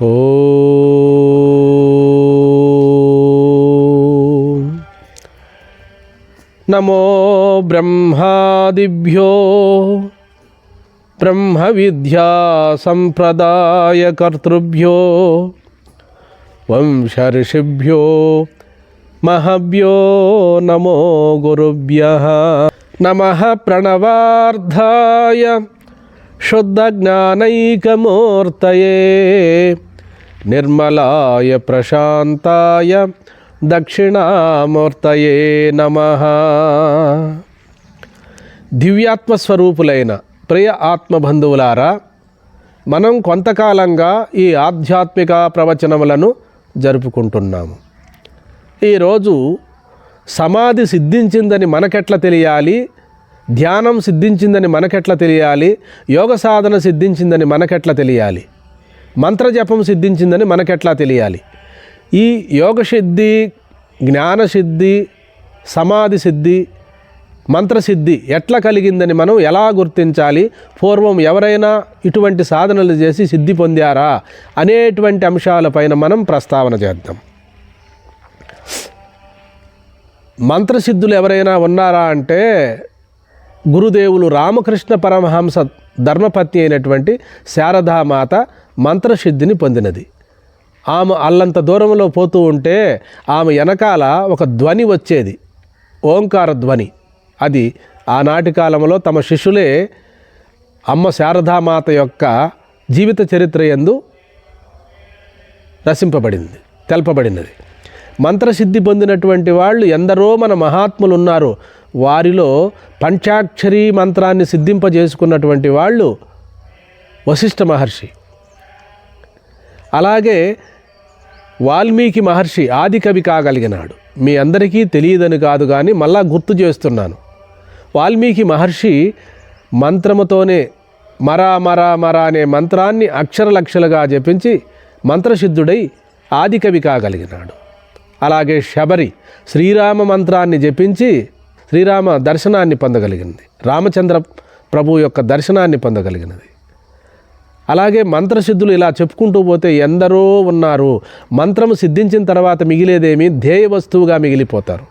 ఓ నమో బ్రహ్మాదిభ్యో బ్రహ్మ విద్యా సంప్రదాయకర్తృభ్యో వంశర్షిభ్యో మహభ్యో నమో గురుభ్య నమ ప్రణవార్ధాయ శుద్ధజ్ఞానైకమూర్తయే నిర్మలాయ ప్రశాంతాయ దక్షిణామూర్తయే నమ. దివ్యాత్మస్వరూపులైన ప్రియ ఆత్మబంధువులారా మనం కొంతకాలంగా ఈ ఆధ్యాత్మిక ప్రవచనములను జరుపుకుంటున్నాము. ఈరోజు సమాధి సిద్ధించిందని మనకెట్లా తెలియాలి? ధ్యానం సిద్ధించిందని మనకెట్లా తెలియాలి? యోగ సాధన సిద్ధించిందని మనకెట్లా తెలియాలి? మంత్రజపం సిద్ధించిందని మనకెట్లా తెలియాలి? ఈ యోగ సిద్ధి జ్ఞాన సిద్ధి సమాధి సిద్ధి మంత్రసిద్ధి ఎట్లా కలిగిందని మనం ఎలా గుర్తించాలి? పూర్వం ఎవరైనా ఇటువంటి సాధనలు చేసి సిద్ధి పొందారా? అనేటువంటి అంశాలపైన మనం ప్రస్తావన చేద్దాం. మంత్రసిద్ధులు ఎవరైనా ఉన్నారా అంటే గురుదేవులు రామకృష్ణ పరమహంస ధర్మపత్ని అయినటువంటి శారదామాత మంత్రసిద్ధిని పొందినది. ఆమె అల్లంత దూరంలో పోతూ ఉంటే ఆమె వెనకాల ఒక ధ్వని వచ్చేది. ఓంకార ధ్వని. అది ఆనాటి కాలంలో తమ శిష్యులే అమ్మ శారదామాత యొక్క జీవిత చరిత్ర ఎందు రసింపబడింది తెలపబడినది. మంత్రసిద్ధి పొందినటువంటి వాళ్ళు ఎందరో మన మహాత్ములు ఉన్నారు వారిలో పంచాక్షరీ మంత్రాన్ని సిద్ధింపజేసుకున్నటువంటి వాళ్ళు వశిష్ఠ మహర్షి. అలాగే వాల్మీకి మహర్షి ఆది కవి కాగలిగినాడు. మీ అందరికీ తెలియదని కాదు కానీ మళ్ళా గుర్తు చేస్తున్నాను. వాల్మీకి మహర్షి మంత్రముతోనే మరా మరా మరా అనే మంత్రాన్ని అక్షరలక్షలుగా జపించి మంత్రసిద్ధుడై ఆదికవి కాగలిగినాడు. అలాగే శబరి శ్రీరామ మంత్రాన్ని జపించి శ్రీరామ దర్శనాన్ని పొందగలిగింది. రామచంద్ర ప్రభు యొక్క దర్శనాన్ని పొందగలిగినది. అలాగే మంత్రసిద్ధులు ఇలా చెప్పుకుంటూ పోతే ఎందరో ఉన్నారు. మంత్రము సిద్ధించిన తర్వాత మిగిలేదేమి? ధ్యేయ వస్తువుగా మిగిలిపోతారు.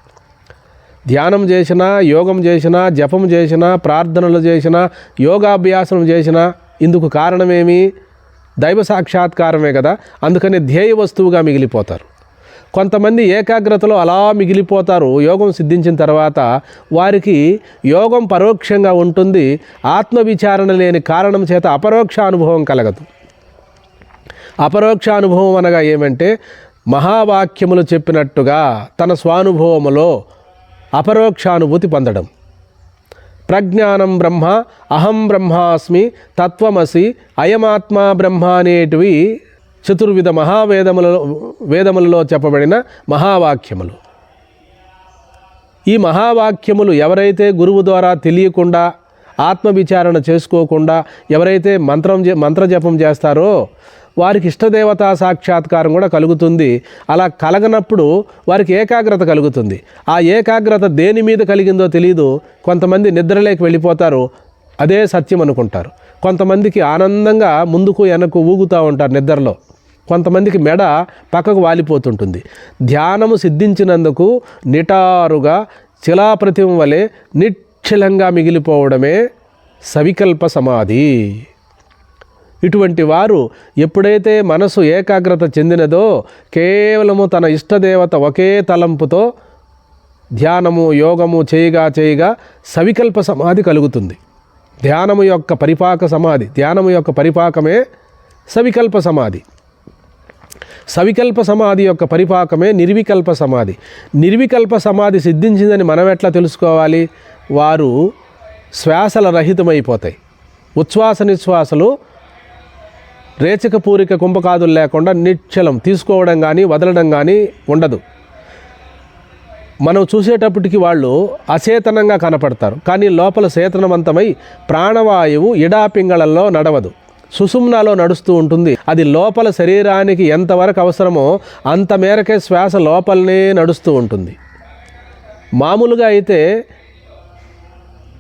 ధ్యానం చేసినా యోగం చేసినా జపం చేసినా ప్రార్థనలు చేసినా యోగాభ్యాసం చేసినా ఇందుకు కారణమేమి? దైవ సాక్షాత్కారమే కదా. అందుకని ధ్యేయ వస్తువుగా మిగిలిపోతారు. కొంతమంది ఏకాగ్రతలో అలా మిగిలిపోతారు. యోగం సిద్ధించిన తర్వాత వారికి యోగం పరోక్షంగా ఉంటుంది. ఆత్మవిచారణ లేని కారణం చేత అపరోక్ష అనుభవం కలగదు. అపరోక్ష అనుభవం అనగా ఏమంటే మహావాక్యములు చెప్పినట్టుగా తన స్వానుభవములో అపరోక్షానుభూతి పొందడం. ప్రజ్ఞానం బ్రహ్మ అహం బ్రహ్మాస్మి తత్వమసి అయమాత్మా బ్రహ్మ అనేటివి చతుర్విధ మహావేదములలో వేదములలో చెప్పబడిన మహావాక్యములు. ఈ మహావాక్యములు ఎవరైతే గురువు ద్వారా తెలియకుండా ఆత్మవిచారణ చేసుకోకుండా ఎవరైతే మంత్రం మంత్రజపం చేస్తారో వారికి ఇష్టదేవతా సాక్షాత్కారం కూడా కలుగుతుంది. అలా కలగనప్పుడు వారికి ఏకాగ్రత కలుగుతుంది. ఆ ఏకాగ్రత దేని మీద కలిగిందో తెలియదు కొంతమంది నిద్రలేకి వెళ్ళిపోతారు. అదే సత్యం అనుకుంటారు. కొంతమందికి ఆనందంగా ముందుకు వెనక్కు ఊగుతూ ఉంటారు నిద్రలో. కొంతమందికి మెడ పక్కకు వాలిపోతుంటుంది. ధ్యానము సిద్ధించినందుకు నిటారుగా శిలాప్రతిమ వలె నిశ్చలంగా మిగిలిపోవడమే సవికల్ప సమాధి. ఇటువంటి వారు ఎప్పుడైతే మనసు ఏకాగ్రత చెందినదో కేవలము తన ఇష్టదేవత ఒకే తలంపుతో ధ్యానము యోగము చేయగా చేయగా సవికల్ప సమాధి కలుగుతుంది. ధ్యానము యొక్క పరిపాక సమాధి ధ్యానము యొక్క పరిపాకమే సవికల్ప సమాధి. సవికల్ప సమాధి యొక్క పరిపాకమే నిర్వికల్ప సమాధి. నిర్వికల్ప సమాధి సిద్ధించిందని మనం ఎట్లా తెలుసుకోవాలి? వారు శ్వాసల రహితమైపోతాయి. ఉచ్ఛ్వాస నిశ్వాసలు రేచక పూరిక కుంభకాదులు లేకుండా నిశ్చలం తీసుకోవడం కానీ వదలడం కానీ ఉండదు. మనం చూసేటప్పటికి వాళ్ళు అచేతనంగా కనపడతారు. కానీ లోపల చేతనవంతమై ప్రాణవాయువు ఇడాపింగళల్లో నడవదు. సుసుమ్నలో నడుస్తూ ఉంటుంది. అది లోపల శరీరానికి ఎంతవరకు అవసరమో అంత మేరకే శ్వాస లోపలనే నడుస్తూ ఉంటుంది. మామూలుగా అయితే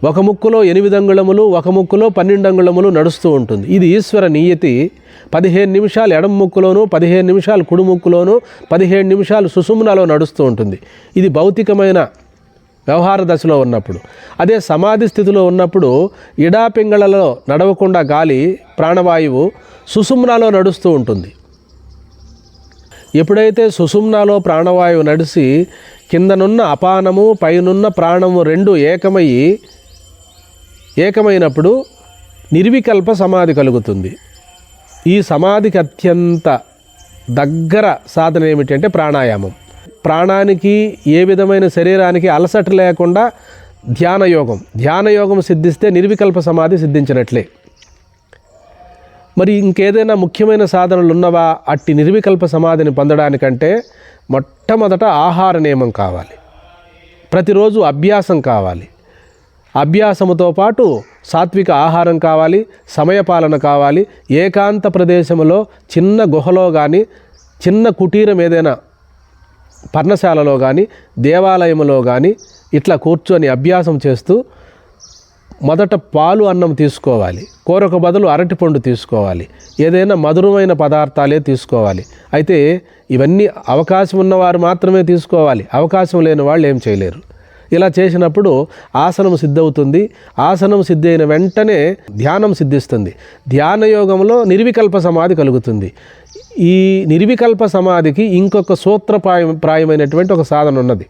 ఒక ముక్కులో ఎనిమిది అంగుళములు ఒక ముక్కులో పన్నెండు అంగుళములు నడుస్తూ ఉంటుంది. ఇది ఈశ్వర నియతి. పదిహేను నిమిషాలు ఎడమ ముక్కులోను పదిహేను నిమిషాలు కుడి ముక్కులోను పదిహేను నిమిషాలు సుషుమ్నలో నడుస్తూ ఉంటుంది. ఇది భౌతికమైన వ్యవహార దశలో ఉన్నప్పుడు. అదే సమాధి స్థితిలో ఉన్నప్పుడు ఇడాపింగళలో నడవకుండా గాలి ప్రాణవాయువు సుసుమ్నాలో నడుస్తూ ఉంటుంది. ఎప్పుడైతే సుసుమ్నాలో ప్రాణవాయువు నడిసి కిందనున్న అపానము పైనున్న ప్రాణము రెండు ఏకమయ్యి ఏకమైనప్పుడు నిర్వికల్ప సమాధి కలుగుతుంది. ఈ సమాధికి అత్యంత దగ్గర సాధన ఏమిటంటే ప్రాణాయామం. ప్రాణానికి ఏ విధమైన శరీరానికి అలసట లేకుండా ధ్యానయోగం. ధ్యానయోగం సిద్ధిస్తే నిర్వికల్ప సమాధి సిద్ధించినట్లే. మరి ఇంకేదైనా ముఖ్యమైన సాధనలు ఉన్నవా? అట్టి నిర్వికల్ప సమాధిని పొందడానికంటే మొట్టమొదట ఆహార నియమం కావాలి. ప్రతిరోజు అభ్యాసం కావాలి. అభ్యాసముతో పాటు సాత్విక ఆహారం కావాలి సమయపాలన కావాలి. ఏకాంత ప్రదేశంలో చిన్న గుహలో కానీ చిన్న కుటీరం ఏదైనా పర్ణశాలలో కానీ దేవాలయంలో కానీ ఇట్లా కూర్చొని అభ్యాసం చేస్తూ మొదట పాలు అన్నం తీసుకోవాలి. కూరకు బదులు అరటిపండు తీసుకోవాలి. ఏదైనా మధురమైన పదార్థాలే తీసుకోవాలి. అయితే ఇవన్నీ అవకాశం ఉన్నవారు మాత్రమే తీసుకోవాలి. అవకాశం లేని వాళ్ళు ఏం చేయలేరు. ఇలా చేసినప్పుడు ఆసనం సిద్ధవుతుంది. ఆసనం సిద్ధైన వెంటనే ధ్యానం సిద్ధిస్తుంది. ధ్యాన యోగంలో నిర్వికల్ప సమాధి కలుగుతుంది. ఈ నిర్వికల్ప సమాధికి ఇంకొక సూత్రప్రాయ ప్రాయమైనటువంటి ఒక సాధన ఉన్నది.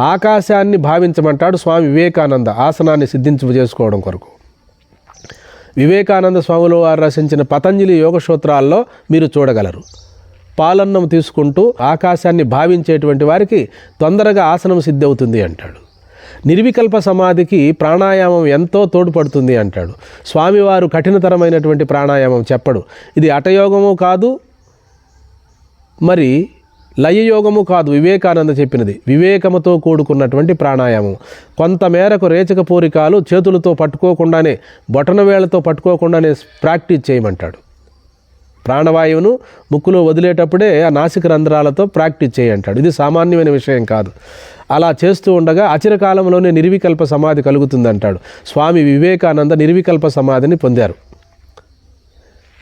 ఆకాశాన్ని భావించమంటాడు స్వామి వివేకానంద ఆసనాన్ని సిద్ధించు చేసుకోవడం కొరకు. వివేకానంద స్వాములు వారు రచించిన పతంజలి యోగ సూత్రాల్లో మీరు చూడగలరు. పాలన్నం తీసుకుంటూ ఆకాశాన్ని భావించేటువంటి వారికి తొందరగా ఆసనం సిద్ధి అవుతుంది అంటాడు. నిర్వికల్ప సమాధికి ప్రాణాయామం ఎంతో తోడ్పడుతుంది అంటాడు. స్వామివారు కఠినతరమైనటువంటి ప్రాణాయామం చెప్పడు. ఇది అటయోగము కాదు మరి లయయోగము కాదు వివేకానంద చెప్పినది. వివేకముతో కూడుకున్నటువంటి ప్రాణాయామం. కొంతమేరకు రేచక పూరికాలు చేతులతో పట్టుకోకుండానే బొటనవేళ్ళతో పట్టుకోకుండానే ప్రాక్టీస్ చేయమంటాడు. ప్రాణవాయువును ముక్కులో వదిలేటప్పుడే ఆ నాసిక రంధ్రాలతో ప్రాక్టీస్ చేయంటాడు ఇది సామాన్యమైన విషయం కాదు. అలా చేస్తూ ఉండగా అచిరకాలంలోనే నిర్వికల్ప సమాధి కలుగుతుందంటాడు స్వామి వివేకానంద నిర్వికల్ప సమాధిని పొందారు.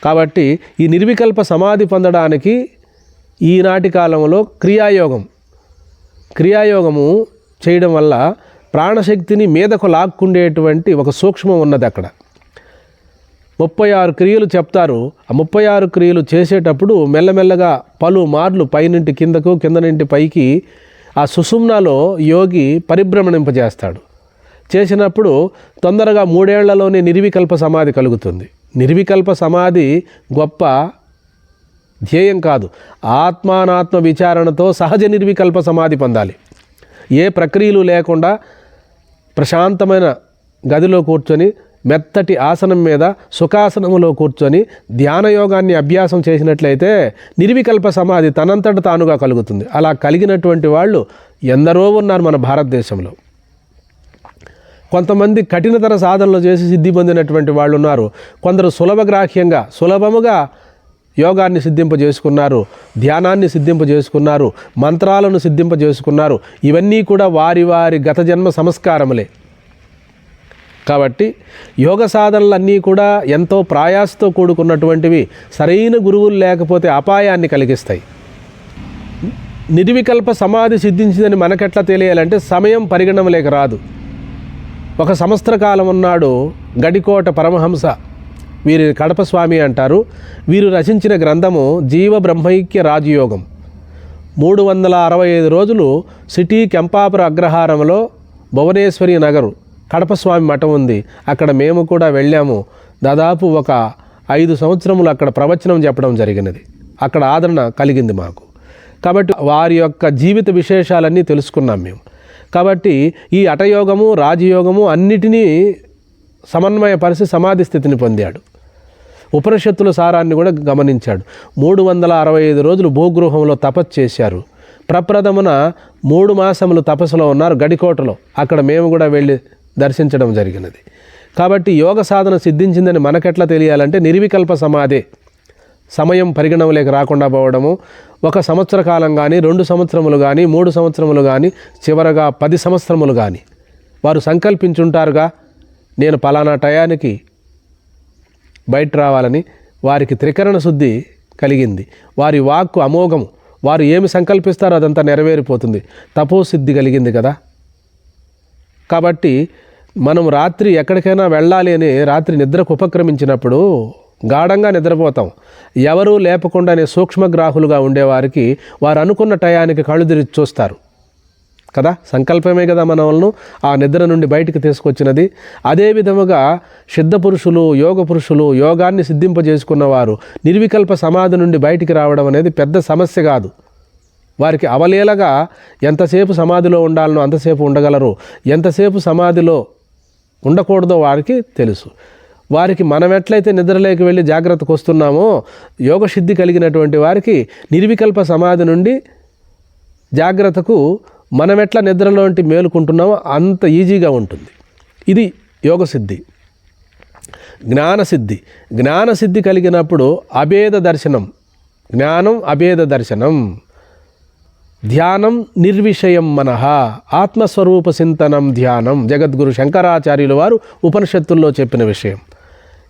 కాబట్టి ఈ నిర్వికల్ప సమాధి పొందడానికి ఈనాటి కాలంలో క్రియాయోగం క్రియాయోగము చేయడం వల్ల ప్రాణశక్తిని మీదకు లాక్కుండేటువంటి ఒక సూక్ష్మం ఉన్నది అక్కడ. ముప్పై ఆరు క్రియలు చెప్తారు. ఆ ముప్పై ఆరు క్రియలు చేసేటప్పుడు మెల్లమెల్లగా పలు మార్లు పైనుంటి కిందకు కింద నుండి పైకి ఆ సుసుమ్నాలో యోగి పరిభ్రమణింపజేస్తాడు. చేసినప్పుడు తొందరగా మూడేళ్ళలోనే నిర్వికల్ప సమాధి కలుగుతుంది. నిర్వికల్ప సమాధి గొప్ప ధ్యేయం కాదు. ఆత్మానాత్మ విచారణతో సహజ నిర్వికల్ప సమాధి పొందాలి. ఏ ప్రక్రియలు లేకుండా ప్రశాంతమైన గదిలో కూర్చొని మెత్తటి ఆసనం మీద సుఖాసనములో కూర్చొని ధ్యాన యోగాన్ని అభ్యాసం చేసినట్లయితే నిర్వికల్ప సమాధి తనంతట తానుగా కలుగుతుంది. అలా కలిగినటువంటి వాళ్ళు ఎందరో ఉన్నారు మన భారతదేశంలో. కొంతమంది కఠినతర సాధనలు చేసి సిద్ధి పొందినటువంటి వాళ్ళు ఉన్నారు. కొందరు సులభగ్రాహ్యంగా సులభముగా యోగాన్ని సిద్ధింపజేసుకున్నారు ధ్యానాన్ని సిద్ధింపజేసుకున్నారు మంత్రాలను సిద్ధింపజేసుకున్నారు ఇవన్నీ కూడా వారి వారి గత జన్మ సంస్కారములే. కాబట్టి యోగ సాధనలన్నీ కూడా ఎంతో ప్రయాసతో కూడుకున్నటువంటివి సరైన గురువులు లేకపోతే అపాయాన్ని కలిగిస్తాయి. నిర్వికల్ప సమాధి సిద్ధించిందని మనకెట్లా తెలియాలంటే సమయం పరిగణనలేక రాదు. ఒక సంవత్సర కాలం ఉన్నాడు గడికోట పరమహంస. వీరి కడప స్వామి అంటారు. వీరు రచించిన గ్రంథము జీవ బ్రహ్మైక్య రాజయోగం. మూడు వందల అరవై ఐదు రోజులు సిటీ కెంపాపుర అగ్రహారంలో భువనేశ్వరి నగరు. కడప స్వామి మఠం ఉంది. అక్కడ మేము కూడా వెళ్ళాము. దాదాపు ఒక ఐదు సంవత్సరములు అక్కడ ప్రవచనం చెప్పడం జరిగినది. అక్కడ ఆదరణ కలిగింది మాకు. కాబట్టి వారి యొక్క జీవిత విశేషాలన్నీ తెలుసుకున్నాం మేము. కాబట్టి ఈ అటయోగము రాజయోగము అన్నిటినీ సమన్వయపరిచి సమాధి స్థితిని పొందాడు. ఉపనిషత్తుల సారాన్ని కూడా గమనించాడు. మూడు వందల అరవై ఐదు రోజులు భూగృహంలో తపస్సు చేశారు. ప్రప్రథమున మూడు మాసములు తపస్సులో ఉన్నారు గడికోటలో. అక్కడ మేము కూడా వెళ్ళి దర్శించడం జరిగినది. కాబట్టి యోగ సాధన సిద్ధించిందని మనకెట్లా తెలియాలంటే నిర్వికల్ప సమాధే. సమయం పరిగణనలోకి రాకుండా పోవడము. ఒక సంవత్సర కాలం కానీ రెండు సంవత్సరములు కానీ మూడు సంవత్సరములు కానీ చివరగా పది సంవత్సరములు కానీ వారు సంకల్పించుంటారుగా నేను పలానా టయానికి బయట రావాలని వారికి త్రికరణ శుద్ధి కలిగింది. వారి వాక్కు అమోఘము. వారు ఏమి సంకల్పిస్తారో అదంతా నెరవేరిపోతుంది. తపోసిద్ధి కలిగింది కదా. కాబట్టి మనం రాత్రి ఎక్కడికైనా వెళ్ళాలి అని రాత్రి నిద్రకు ఉపక్రమించినప్పుడు గాఢంగా నిద్రపోతాం. ఎవరూ లేపకుండానే సూక్ష్మగ్రాహులుగా ఉండేవారికి వారు అనుకున్న టయానికి కళ్ళు తెరిచి చూస్తారు. కదా? సంకల్పమే కదా మనల్ని ఆ నిద్ర నుండి బయటికి తీసుకొచ్చినది. అదే విధముగా సిద్ధ పురుషులు యోగ పురుషులు యోగాన్ని సిద్ధింపజేసుకున్నవారు నిర్వికల్ప సమాధి నుండి బయటికి రావడం అనేది పెద్ద సమస్య కాదు. వారికి అవలేలగా ఎంతసేపు సమాధిలో ఉండాలనో అంతసేపు ఉండగలరు. ఎంతసేపు సమాధిలో ఉండకూడదో వారికి తెలుసు. వారికి మనం ఎట్లయితే నిద్రలోకి వెళ్ళి జాగ్రత్తకు వస్తున్నామో యోగసిద్ధి కలిగినటువంటి వారికి నిర్వికల్ప సమాధి నుండి జాగ్రత్తకు మనం ఎట్లా నిద్రలోంటి మేలుకుంటున్నామో అంత ఈజీగా ఉంటుంది. ఇది యోగసిద్ధి. జ్ఞానసిద్ధి. జ్ఞానసిద్ధి కలిగినప్పుడు అభేద దర్శనం. జ్ఞానం అభేద దర్శనం. ధ్యానం నిర్విషయం మనః. ఆత్మస్వరూప చింతనం ధ్యానం. జగద్గురు శంకరాచార్యులు వారు ఉపనిషత్తుల్లో చెప్పిన విషయం.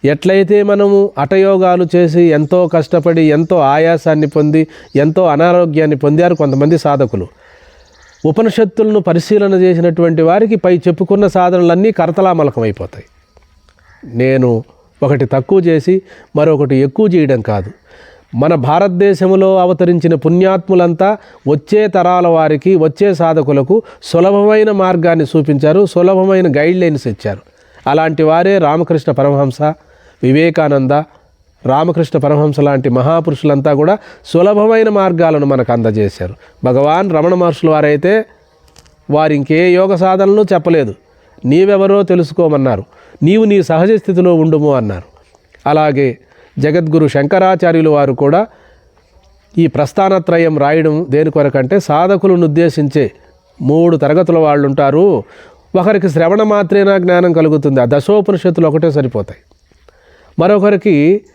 ఎట్లయితే మనము అటయోగాలు చేసి ఎంతో కష్టపడి ఎంతో ఆయాసాన్ని పొంది ఎంతో అనారోగ్యాన్ని పొందారు కొంతమంది సాధకులు. ఉపనిషత్తులను పరిశీలన చేసినటువంటి వారికి పై చెప్పుకున్న సాధనలన్నీ కరతలామలకమైపోతాయి నేను ఒకటి తక్కువ చేసి మరొకటి ఎక్కువ చేయడం కాదు. మన భారతదేశంలో అవతరించిన పుణ్యాత్ములంతా వచ్చే తరాల వారికి వచ్చే సాధకులకు సులభమైన మార్గాన్ని చూపించారు సులభమైన గైడ్లైన్స్ ఇచ్చారు. అలాంటి వారే రామకృష్ణ పరమహంస వివేకానంద రామకృష్ణ పరమహంస లాంటి మహాపురుషులంతా కూడా సులభమైన మార్గాలను మనకు అందజేశారు. భగవాన్ రమణ మహర్షుల వారైతే వారు ఇంకే యోగ సాధనలు చెప్పలేదు. నీవెవరో తెలుసుకోమన్నారు. నీవు నీ సహజ స్థితిలో ఉండుము అన్నారు. అలాగే జగద్గురు శంకరాచార్యులు వారు కూడా ఈ ప్రస్థానత్రయం రాయడం దేని కొరకంటే సాధకులను ఉద్దేశించే మూడు తరగతుల వాళ్ళు ఉంటారు. ఒకరికి శ్రవణ మాత్రేనా జ్ఞానం కలుగుతుంది. ఆ దశోపనిషత్తులు ఒకటే సరిపోతాయి. మరొకరికి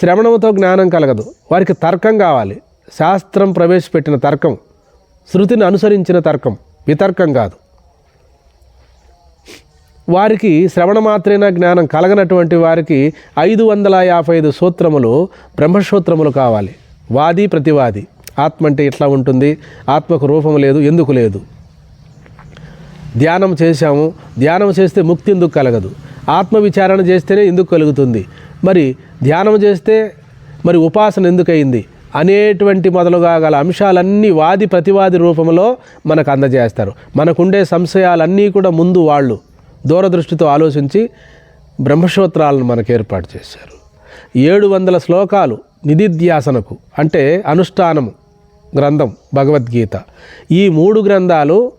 శ్రవణంతో జ్ఞానం కలగదు. వారికి తర్కం కావాలి. శాస్త్రం ప్రవేశపెట్టిన తర్కం శృతిని అనుసరించిన తర్కం వితర్కం కాదు. వారికి శ్రవణ మాత్రేన జ్ఞానం కలగనటువంటి వారికి ఐదు వందల యాభై ఐదు సూత్రములు బ్రహ్మసూత్రములు కావాలి. వాది ప్రతివాది. ఆత్మ అంటే ఇట్లా ఉంటుంది? ఆత్మకు రూపం లేదు ఎందుకు లేదు? ధ్యానం చేశాము. ధ్యానం చేస్తే ముక్తి ఎందుకు కలగదు? ఆత్మ విచారణ చేస్తేనే ఎందుకు కలుగుతుంది? మరి ధ్యానం చేస్తే మరి ఉపాసన ఎందుకయింది అనేటువంటి మొదలుగా గల అంశాలన్నీ వాది ప్రతివాది రూపంలో మనకు అందజేస్తారు. మనకుండే సంశయాలన్నీ కూడా ముందు వాళ్ళు. దూరదృష్టితో ఆలోచించి బ్రహ్మసూత్రాలను మనకు ఏర్పాటు చేశారు. ఏడు వందల శ్లోకాలు నిధిధ్యాసనకు అంటే అనుష్ఠానము గ్రంథం భగవద్గీత. ఈ మూడు గ్రంథాలు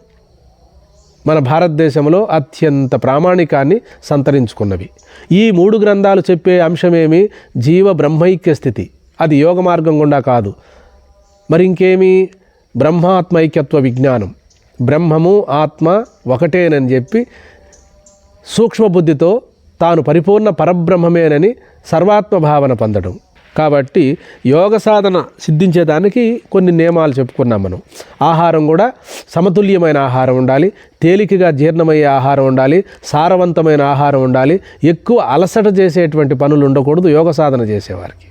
మన భారతదేశంలో అత్యంత ప్రామాణికాన్ని సంతరించుకున్నవి. ఈ మూడు గ్రంథాలు చెప్పే అంశమేమి? జీవ బ్రహ్మైక్య స్థితి. అది యోగ మార్గం గుండా కాదు. మరి ఇంకేమి బ్రహ్మాత్మైక్యత్వ విజ్ఞానం. బ్రహ్మము ఆత్మ ఒకటేనని చెప్పి సూక్ష్మబుద్ధితో తాను పరిపూర్ణ పరబ్రహ్మమేనని సర్వాత్మ భావన పొందడం. కాబట్టి యోగ సాధన సిద్ధించేదానికి కొన్ని నియమాలు చెప్పుకున్నాం మనం. ఆహారం కూడా సమతుల్యమైన ఆహారం ఉండాలి. తేలికగా జీర్ణమయ్యే ఆహారం ఉండాలి. సారవంతమైన ఆహారం ఉండాలి. ఎక్కువ అలసట చేసేటువంటి పనులు ఉండకూడదు. యోగ సాధన చేసేవారికి.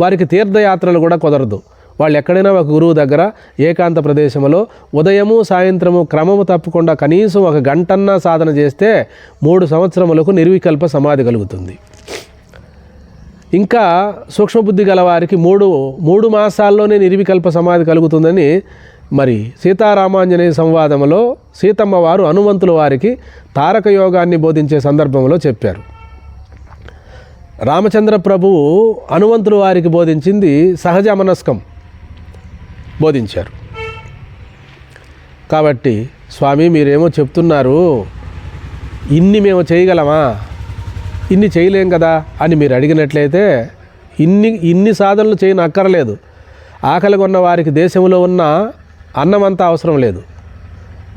వారికి తీర్థయాత్రలు కూడా కుదరదు. వాళ్ళు ఎక్కడైనా ఒక గురువు దగ్గర ఏకాంత ప్రదేశంలో ఉదయము సాయంత్రము క్రమము తప్పకుండా కనీసం ఒక గంటన్నా సాధన చేస్తే మూడు సంవత్సరములకు నిర్వికల్ప సమాధి కలుగుతుంది. ఇంకా సూక్ష్మబుద్ధి గలవారికి మూడు మూడు మాసాల్లోనే నిర్వికల్ప సమాధి కలుగుతుందని మరి సీతారామాంజనేయ సంవాదంలో సీతమ్మ వారు హనుమంతుల వారికి తారక యోగాన్ని బోధించే సందర్భంలో చెప్పారు. రామచంద్ర ప్రభువు హనుమంతుల వారికి బోధించింది సహజ మనస్కం. బోధించారు. కాబట్టి స్వామి మీరేమో చెప్తున్నారు ఇన్ని మేము చేయగలమా? ఇన్ని చేయలేం కదా? అని మీరు అడిగినట్లయితే ఇన్ని ఇన్ని సాధనలు చేయని అక్కర్లేదు. ఆకలి కొన్న వారికి దేశంలో ఉన్న అన్నమంతా అవసరం లేదు.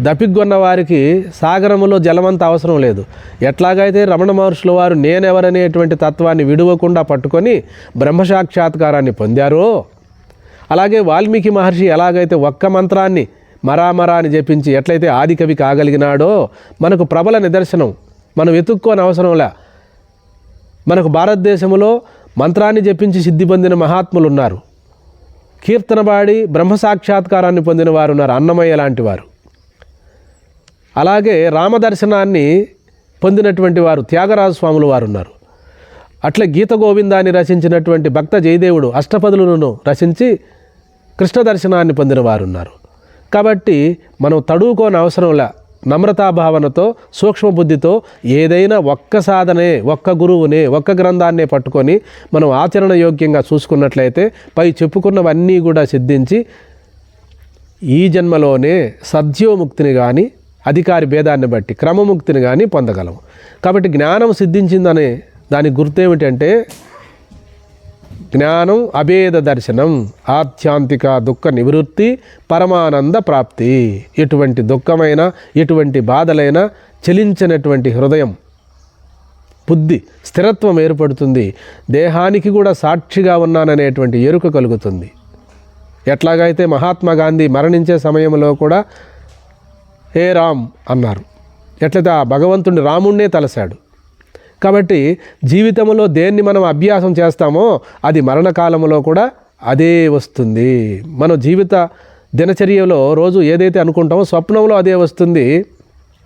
దపిగ్గొన్న వారికి సాగరములో జలమంత అవసరం లేదు. ఎట్లాగైతే రమణ మహర్షుల వారు నేనెవరనేటువంటి తత్వాన్ని విడువకుండా పట్టుకొని బ్రహ్మసాక్షాత్కారాన్ని పొందారో అలాగే వాల్మీకి మహర్షి ఎలాగైతే ఒక్క మంత్రాన్ని మరామరా అని జపించి ఎట్లయితే ఆదికవి కాగలిగినాడో మనకు ప్రబల నిదర్శనం మనం వెతుక్కోని అవసరంలే మనకు భారతదేశంలో మంత్రాన్ని జపించి సిద్ధి పొందిన మహాత్ములు ఉన్నారు కీర్తనబాడి బ్రహ్మ సాక్షాత్కారాన్ని పొందిన వారు ఉన్నారు అన్నమయ్య లాంటి వారు. అలాగే రామదర్శనాన్ని పొందినటువంటి వారు త్యాగరాజ స్వాములు వారు ఉన్నారు అట్లే గీత గోవిందాన్ని రచించినటువంటి భక్త జయదేవుడు అష్టపదులను రచించి కృష్ణ దర్శనాన్ని పొందిన వారు ఉన్నారు కాబట్టి మనం తడువుకోని అవసరంలా నమ్రతాభావనతో సూక్ష్మ బుద్ధితో ఏదైనా ఒక్క సాధనే ఒక్క గురువునే ఒక్క గ్రంథాన్నే పట్టుకొని మనం ఆచరణ యోగ్యంగా చూసుకున్నట్లయితే పై చెప్పుకున్నవన్నీ కూడా సిద్ధించి ఈ జన్మలోనే సద్యోముక్తిని కానీ అధికారి భేదాన్ని బట్టి క్రమముక్తిని కానీ పొందగలం కాబట్టి జ్ఞానం సిద్ధించిందనే దాని గుర్తు ఏమిటంటే జ్ఞానం అభేద దర్శనం ఆధ్యాంతిక దుఃఖ నివృత్తి పరమానంద ప్రాప్తి. ఎటువంటి దుఃఖమైన ఎటువంటి బాధలైన చలించినటువంటి హృదయం బుద్ధి స్థిరత్వం ఏర్పడుతుంది. దేహానికి కూడా సాక్షిగా ఉన్నాననేటువంటి ఎరుక కలుగుతుంది. ఎట్లాగైతే మహాత్మా గాంధీ మరణించే సమయంలో కూడా హే రామ్ అన్నారు. ఎట్లయితే ఆ భగవంతుడిని రాముణ్ణే తలసాడు కాబట్టి జీవితంలో దేన్ని మనం అభ్యాసం చేస్తామో అది మరణకాలంలో కూడా అదే వస్తుంది. మన జీవిత దినచర్యలో రోజు ఏదైతే అనుకుంటామో స్వప్నంలో అదే వస్తుంది.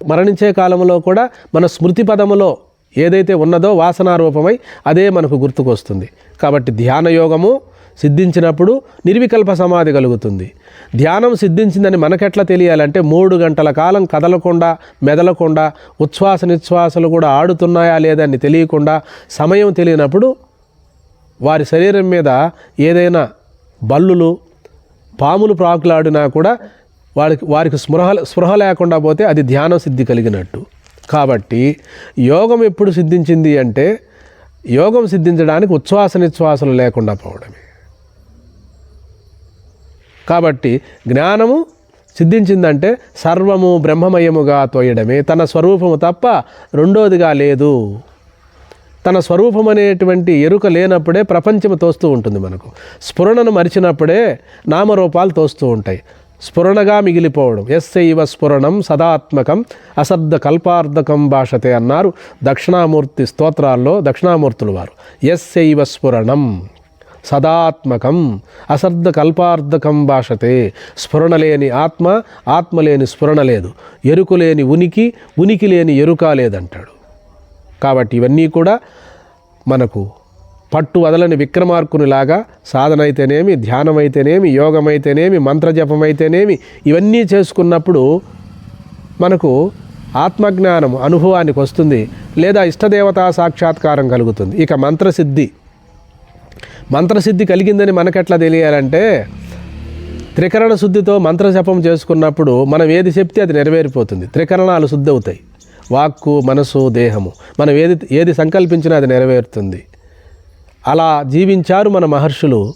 మరణించే కాలంలో కూడా మన స్మృతి పదములో ఏదైతే ఉన్నదో వాసనారూపమై అదే మనకు గుర్తుకొస్తుంది. కాబట్టి ధ్యాన యోగము సిద్ధించినప్పుడు నిర్వికల్ప సమాధి కలుగుతుంది. ధ్యానం సిద్ధించిందని మనకెట్లా తెలియాలంటే మూడు గంటల కాలం కదలకుండా మెదలకుండా ఉచ్ఛ్వాస నిశ్వాసలు కూడా ఆడుతున్నాయా లేదని తెలియకుండా సమయం తెలియనప్పుడు వారి శరీరం మీద ఏదైనా బల్లులు పాములు ప్రాకులాడినా కూడా వారికి వారికి స్పృహ స్పృహ లేకుండా పోతే అది ధ్యానం సిద్ధి కలిగినట్టు. కాబట్టి యోగం ఎప్పుడు సిద్ధించింది అంటే యోగం సిద్ధించడానికి ఉచ్ఛ్వాస నిశ్వాసలు లేకుండా పోవడమే. కాబట్టి జ్ఞానము సిద్ధించిందంటే సర్వము బ్రహ్మమయముగా తోయడమే. తన స్వరూపము తప్ప రెండోదిగా లేదు. తన స్వరూపం అనేటువంటి ఎరుక లేనప్పుడే ప్రపంచం తోస్తూ ఉంటుంది మనకు. స్ఫురణను మరిచినప్పుడే నామరూపాలు తోస్తూ ఉంటాయి. స్ఫురణగా మిగిలిపోవడం. ఎస్సైవ స్ఫురణం సదాత్మకం అశబ్ద కల్పార్థకం భాషతే అన్నారు దక్షిణామూర్తి స్తోత్రాల్లో దక్షిణామూర్తులు వారు. ఎస్సైవ స్ఫురణం. సదాత్మకం అసర్ధ కల్పార్థకం భాషతే. స్ఫురణ లేని ఆత్మ ఆత్మ లేని స్ఫురణ లేదు. ఎరుకు లేని ఉనికి ఉనికి లేని ఎరుక లేదంటాడు. కాబట్టి ఇవన్నీ కూడా మనకు పట్టు వదలని విక్రమార్కునిలాగా సాధన అయితేనేమి ధ్యానం అయితేనేమి యోగం అయితేనేమి మంత్రజపం అయితేనేమి ఇవన్నీ చేసుకున్నప్పుడు మనకు ఆత్మజ్ఞానం అనుభవానికి వస్తుంది లేదా ఇష్టదేవతా సాక్షాత్కారం కలుగుతుంది. ఇక మంత్రసిద్ధి. మంత్రసిద్ధి కలిగిందని మనకెట్లా తెలియాలంటే త్రికరణ శుద్ధితో మంత్రజపం చేసుకున్నప్పుడు మనం ఏది చెప్తే అది నెరవేరిపోతుంది. త్రికరణాలు శుద్ధి అవుతాయి వాక్కు మనసు దేహము. మనం ఏది ఏది సంకల్పించినా అది నెరవేరుతుంది. అలా జీవించారు మన మహర్షులు.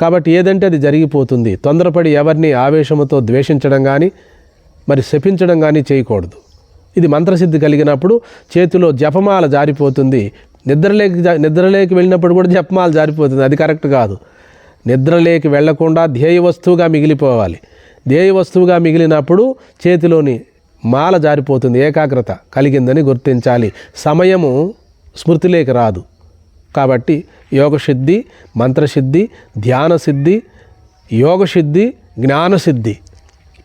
కాబట్టి ఏదంటే అది జరిగిపోతుంది. తొందరపడి ఎవరిని ఆవేశముతో ద్వేషించడం కానీ మరి శపించడం కానీ చేయకూడదు. ఇది మంత్రసిద్ధి కలిగినప్పుడు చేతిలో జపమాల జారిపోతుంది. నిద్రలేకి నిద్రలేకి వెళ్ళినప్పుడు కూడా జపమాల జారిపోతుంది. అది కరెక్ట్ కాదు. నిద్రలేకి వెళ్ళకుండా ధ్యేయ వస్తువుగా మిగిలిపోవాలి. ధ్యేయ వస్తువుగా మిగిలినప్పుడు చేతిలోని మాల జారిపోతుంది ఏకాగ్రత కలిగిందని గుర్తించాలి. సమయము స్మృతిలేకి రాదు. కాబట్టి యోగసిద్ధి మంత్రసిద్ధి ధ్యానసిద్ధి యోగసిద్ధి జ్ఞానసిద్ధి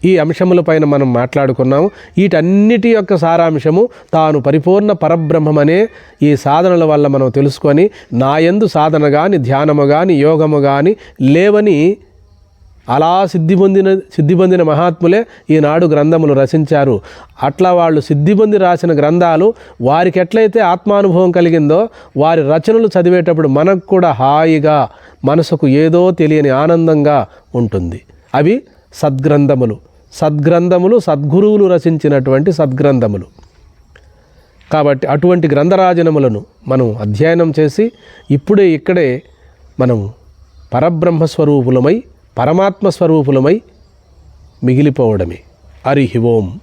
ఈ అంశములపైన మనం మాట్లాడుకున్నాము. వీటన్నిటి యొక్క సారాంశము తాను పరిపూర్ణ పరబ్రహ్మమనే ఈ సాధనల వల్ల మనం తెలుసుకొని నాయందు సాధన కానీ ధ్యానము కానీ యోగము కానీ లేవని అలా సిద్ధి పొందిన సిద్ధి పొందిన మహాత్ములే ఈనాడు గ్రంథములు రచించారు. అట్లా వాళ్ళు సిద్ధి పొంది రాసిన గ్రంథాలు వారికి ఎట్లయితే ఆత్మానుభవం కలిగిందో వారి రచనలు చదివేటప్పుడు మనకు కూడా హాయిగా మనసుకు ఏదో తెలియని ఆనందంగా ఉంటుంది. అవి సద్గ్రంథములు. సద్గ్రంథములు సద్గురువులు రచించినటువంటి సద్గ్రంథములు. కాబట్టి అటువంటి గ్రంథరాజనములను మనం అధ్యయనం చేసి ఇప్పుడే ఇక్కడే మనం పరబ్రహ్మ స్వరూపులమై పరమాత్మ స్వరూపులమై మిగిలిపోవడమే. హరి ఓం.